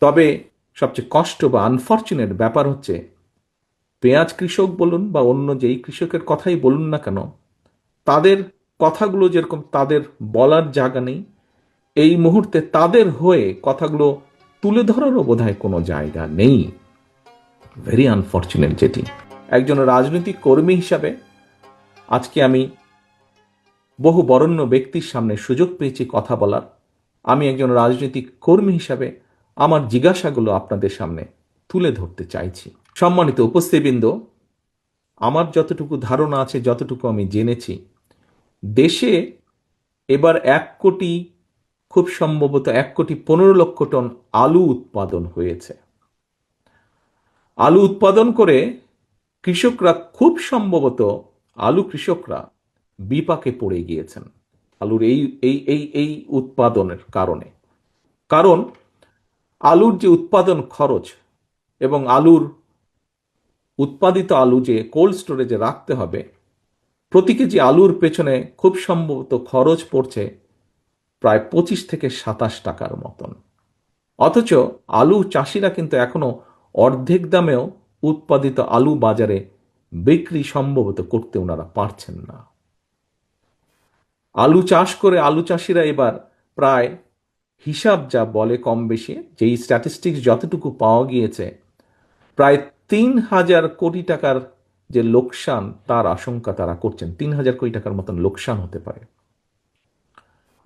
তবে সবচেয়ে কষ্ট বা আনফর্চুনেট ব্যাপার হচ্ছে, পেঁয়াজ কৃষক বলুন বা অন্য যেই কৃষকের কথাই বলুন না কেন, তাদের কথাগুলো যেরকম তাদের বলার জায়গা নেই, এই মুহূর্তে তাদের হয়ে কথাগুলো তুলে ধরারও বোধহয় কোনো জায়গা নেই। ভেরি আনফর্চুনেট যেটি। একজন রাজনৈতিক কর্মী হিসাবে আজকে আমি বহু বরণ্য ব্যক্তির সামনে সুযোগ পেয়েছি কথা বলার। আমি একজন রাজনৈতিক কর্মী হিসাবে আমার জিজ্ঞাসাগুলো আপনাদের সামনে তুলে ধরতে চাইছি। সম্মানিত উপস্থিতবৃন্দ, আমার যতটুকু ধারণা আছে, যতটুকু আমি জেনেছি, দেশে এবার এক কোটি, খুব সম্ভবত এক কোটি পনেরো লক্ষ টন আলু উৎপাদন হয়েছে। আলু উৎপাদন করে কৃষকরা, খুব সম্ভবত আলু কৃষকরা বিপাকে পড়ে গিয়েছেন আলুর এই এই এই এই উৎপাদনের কারণে। কারণ আলুর যে উৎপাদন খরচ এবং আলুর উৎপাদিত আলু যে কোল্ড স্টোরেজে রাখতে হবে, প্রতি কেজি আলুর পেছনে খুব সম্ভবত খরচ পড়ছে প্রায় পঁচিশ থেকে সাতাশ টাকার মতন। অথচ আলু চাষিরা কিন্তু এখনও অর্ধেক দামেও উৎপাদিত আলু বাজারে বিক্রি সম্ভবত করতে ওনারা পারছেন না। আলু চাষ করে আলু চাষিরা এবার প্রায় হিসাব যা বলে কম বেশি যেই স্ট্যাটিস্টিক্স যতটুকু পাওয়া গিয়েছে, প্রায় তিন হাজার কোটি টাকার যে লোকসান তার আশঙ্কা তারা করছেন। তিন হাজার কোটি টাকার মতন লোকসান হতে পারে।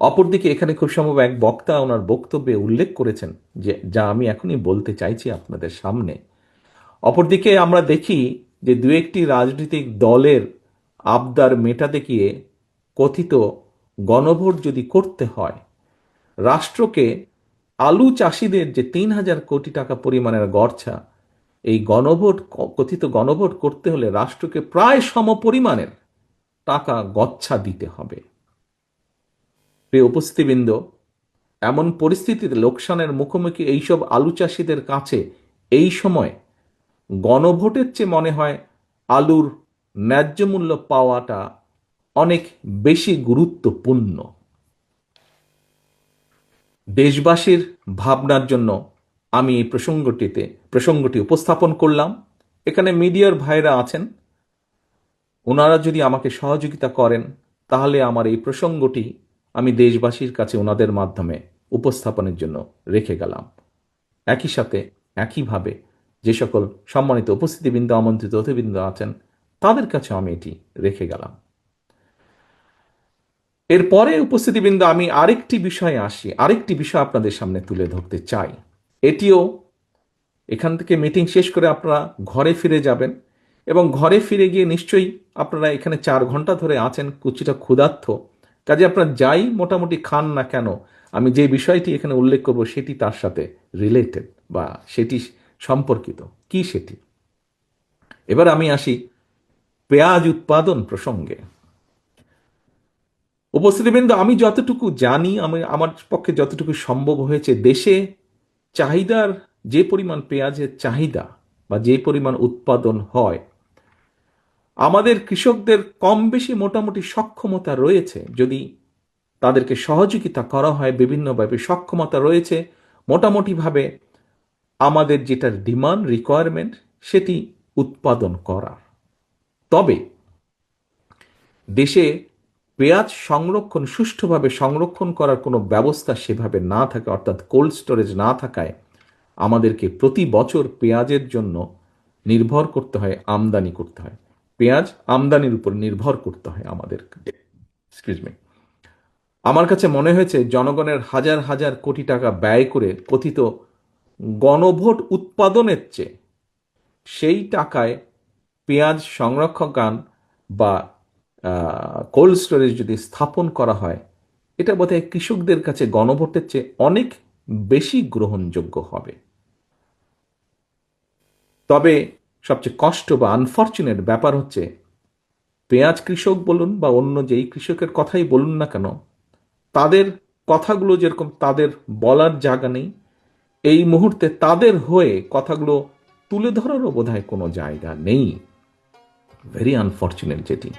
অপরদিকে এখানে খুব সম্ভব এক বক্তা ওনার বক্তব্যে উল্লেখ করেছেন যে, যা আমি এখনই বলতে চাইছি আপনাদের সামনে। অপরদিকে আমরা দেখি যে, দু একটি রাজনৈতিক দলের আবদার মেটাতে গিয়ে কথিত গণভোট যদি করতে হয় রাষ্ট্রকে আলু চাষিদের যে তিন হাজার কোটি টাকা পরিমাণের গড়ছা, এই গণভোট, কথিত গণভোট করতে হলে রাষ্ট্রকে প্রায় সম পরিমাণের টাকা গচ্ছা দিতে হবে। প্রিয় উপস্থিতিবৃন্দ, এমন পরিস্থিতিতে লোকসানের মুখোমুখি এইসব আলু চাষিদের কাছে এই সময় গণভোটের চেয়ে মনে হয় আলুর ন্যায্য মূল্য পাওয়াটা অনেক বেশি গুরুত্বপূর্ণ। দেশবাসীর ভাবনার জন্য আমি এই প্রসঙ্গটিতে, প্রসঙ্গটি উপস্থাপন করলাম। এখানে মিডিয়ার ভাইরা আছেন। ওনারা যদি আমাকে সহযোগিতা করেন, তাহলে আমার এই প্রসঙ্গটি আমি দেশবাসীর কাছে ওনাদের মাধ্যমে উপস্থাপনের জন্য রেখে গেলাম। একই সাথে, একইভাবে যে সকল সম্মানিত উপস্থিতিবৃন্দ, আমন্ত্রিত অতিবৃন্দ আছেন, তাদের কাছে আমি এটি রেখে গেলাম। এরপরে উপস্থিতিবৃন্দ, আমি আরেকটি বিষয়ে আসি, আরেকটি বিষয় আপনাদের সামনে তুলে ধরতে চাই। এটিও এখান থেকে মিটিং শেষ করে আপনারা ঘরে ফিরে যাবেন এবং ঘরে ফিরে গিয়ে নিশ্চয়ই আপনারা এখানে চার ঘণ্টা ধরে আছেন, কুচিটা ক্ষুধার্থ কাজে আপনারা যাই মোটামুটি খান না কেন, আমি যে বিষয়টি এখানে উল্লেখ করব সেটি তার সাথে রিলেটেড বা সেটি সম্পর্কিত। কি সেটি? এবার আমি আসি পেঁয়াজ উৎপাদন প্রসঙ্গে। উপস্থিতিবৃন্দ, আমি যতটুকু জানি, আমি আমার পক্ষে যতটুকু সম্ভব হয়েছে, দেশে চাহিদার যে পরিমাণ পেঁয়াজের চাহিদা বা যে পরিমাণ উৎপাদন হয়, আমাদের কৃষকদের কম বেশি মোটামুটি সক্ষমতা রয়েছে। যদি তাদেরকে সহযোগিতা করা হয়, বিভিন্নভাবে সক্ষমতা রয়েছে, মোটামুটিভাবে আমাদের যেটার ডিমান্ড রিকোয়ারমেন্ট সেটি উৎপাদন করার। তবে দেশে পেঁয়াজ সংরক্ষণ, সুষ্ঠুভাবে সংরক্ষণ করার কোনো ব্যবস্থা সেভাবে না থাকে, অর্থাৎ কোল্ড স্টোরেজ না থাকায় আমাদেরকে প্রতি বছর পেঁয়াজের জন্য নির্ভর করতে হয়, আমদানি করতে হয়। পেঁয়াজ আমদানির উপর নির্ভর করতে হয় আমাদের। আমার কাছে মনে হয়েছে জনগণের হাজার হাজার কোটি টাকা ব্যয় করে কথিত গণভোট উৎপাদনের চেয়ে সেই টাকায় পেঁয়াজ সংরক্ষকান বা কোল্ড স্টোরেজ যদি স্থাপন করা হয়, এটা বোধহয় কৃষকদের কাছে গণভোটের চেয়ে অনেক বেশি গ্রহণযোগ্য হবে। তবে সবচেয়ে কষ্ট বা আনফর্চুনেট ব্যাপার হচ্ছে, পেঁয়াজ কৃষক বলুন বা অন্য যেই কৃষকের কথাই বলুন না কেন, তাদের কথাগুলো যেরকম তাদের বলার জায়গা নেই, এই মুহূর্তে তাদের হয়ে কথাগুলো তুলে ধরারও বোধহয় কোনো জায়গা নেই। ভেরি আনফর্চুনেট যেটি।